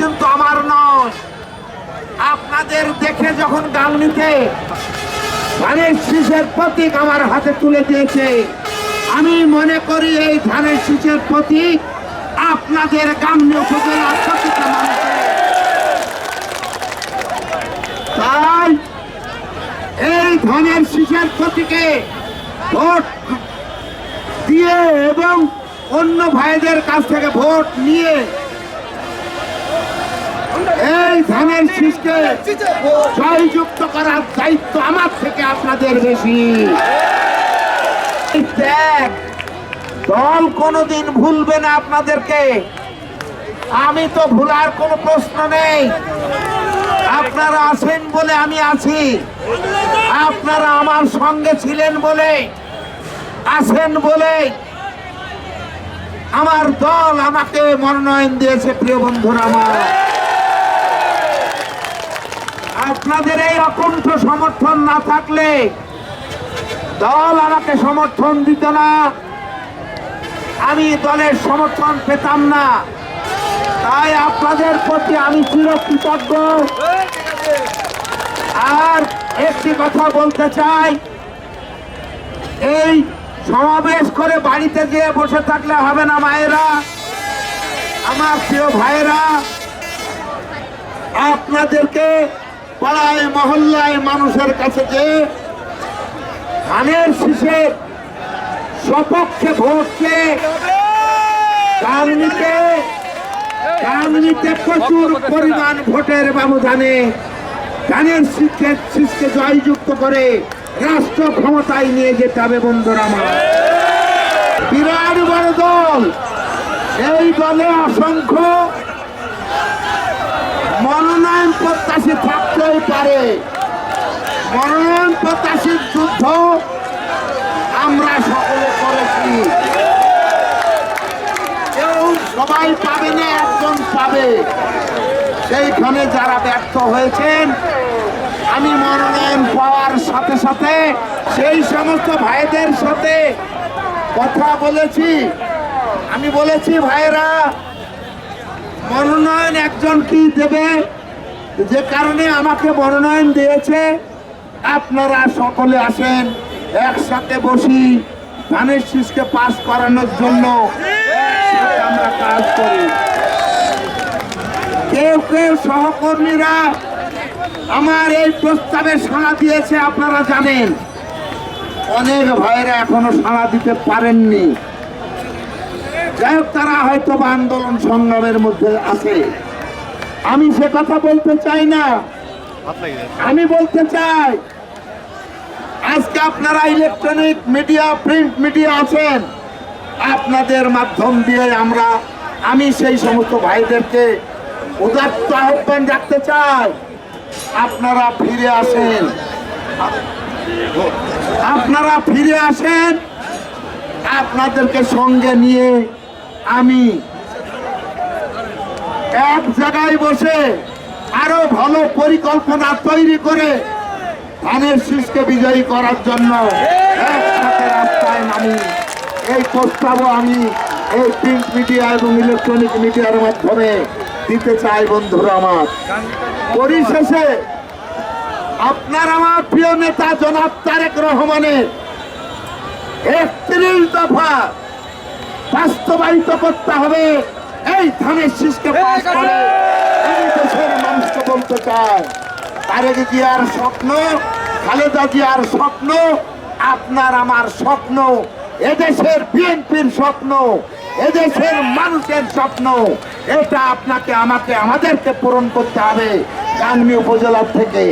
কিন্তু আমার নয়। আপনাদের দেখে যখন গাংনিতে ধানের শীষের প্রতীক আমার হাতে তুলে দিয়েছে, আমি মনে করি এই ধানের শীষের প্রতীক আপনাদের গামনি উপজেলার তাই এই ধানের শীষের প্রতীকে ভোট দিয়ে এবং অন্য ভাইদের কাছ থেকে ভোট নিয়ে এই ধানের শীষকে জয়যুক্ত করার দায়িত্ব আমার থেকে আপনাদের বেশি। দল কোনোদিন ভুলবে না আপনাদেরকে। আমি তো ভুলার কোনো প্রশ্ন নেই। আপনারা আছেন বলে আমি আছি। আপনারা আমার সঙ্গে ছিলেন বলে, আছেন বলে আমার দল আমাকে মনোনয়ন দিয়েছে, প্রিয় বন্ধুরা আমার। আপনাদের এই অকুণ্ঠ সমর্থন না থাকলে দল আমাকে সমর্থন দিত না। আমি দলের সমর্থন পেতাম না। তাই আপনাদের প্রতি আমি চিরকৃতজ্ঞ। আর একটি কথা বলতে চাই। এই সমাবেশ করে বাড়িতে যেয়ে বসে থাকলে হবে না মায়েরা। আমার প্রিয় ভাইয়েরা, আপনাদেরকে পাড়ায়, মহল্লায় মানুষের কাছে যে ধানের শীষের সপক্ষে ভোট চেয়ে গাংনিতে গাংনিতে প্রচুর পরিমাণ ভোটের ব্যবধানে ধানের শীষকে শীষকে জয়যুক্ত করে রাষ্ট্র ক্ষমতায় নিয়ে যেতে হবে বন্ধুরা বিরাট বড় দল। এই দলে অসংখ্য প্রত্যাশী থাকতেই পারে। মনোনয়ন প্রত্যাশীর যুদ্ধ আমরা সকলে করেছি। কেউ সবাই পাবে না, একজন পাবে। সেইখানে যারা ব্যর্থ হয়েছেন, আমি মনোনয়ন পাওয়ার সাথে সাথে সেই সমস্ত ভাইদের সাথে কথা বলেছি। আমি বলেছি ভাইরা মনোনয়ন একজন কি দেবে? যে কারণে আমাকে মনোনয়ন দিয়েছে, আপনারা সকলে আসেন, একসাথে বসি, ধানের শীষকে পাস করানোর জন্য আমরা কাজ করি। কেউ কেউ সহকর্মীরা আমার এই প্রস্তাবে সাড়া দিয়েছে, আপনারা জানেন। অনেক ভাইরা এখনও সাড়া দিতে পারেননি। যাই হোক, তারা হয়তো আন্দোলন সংগ্রামের মধ্যে আছে। আমি সে কথা বলতে চাই না, আমি বলতে চাই, আজকে আপনারা ইলেকট্রনিক মিডিয়া প্রিন্ট মিডিয়া আছেন, আপনাদের মাধ্যম দিয়ে আমরা, আমি সেই সমস্ত ভাইদেরকে উদাত্ত আহ্বান রাখতে চাই, আপনারা ফিরে আসেন। আপনারা ফিরে আসেন, আপনাদেরকে সঙ্গে নিয়ে আমি এক জায়গায় বসে আরও ভালো পরিকল্পনা তৈরি করে ধানের শীষকে বিজয়ী করার জন্য একসাথে রাস্তায় নামি। এই প্রস্তাবও আমি এই প্রিন্ট মিডিয়া এবং ইলেকট্রনিক মিডিয়ার মাধ্যমে দিতে চাই, বন্ধুরা আমার। পরিশেষে আপনার আমার প্রিয় নেতা জনাব তারেক রহমানের একত্রিশ দফা বাস্তবায়িত করতে হবে। এই ধানের শীষকে পাস করে আমি দেশের মানুষকে বলতে চাই তারেক জিয়ার স্বপ্ন? খালেদা জিয়ার স্বপ্ন? আপনার আমার স্বপ্ন। এদেশের বিএনপির স্বপ্ন। এদেশের মানুষের স্বপ্ন। এটা আপনাকে আমাকে আমাদেরকে পূরণ করতে হবে। গাংনী উপজেলার থেকে।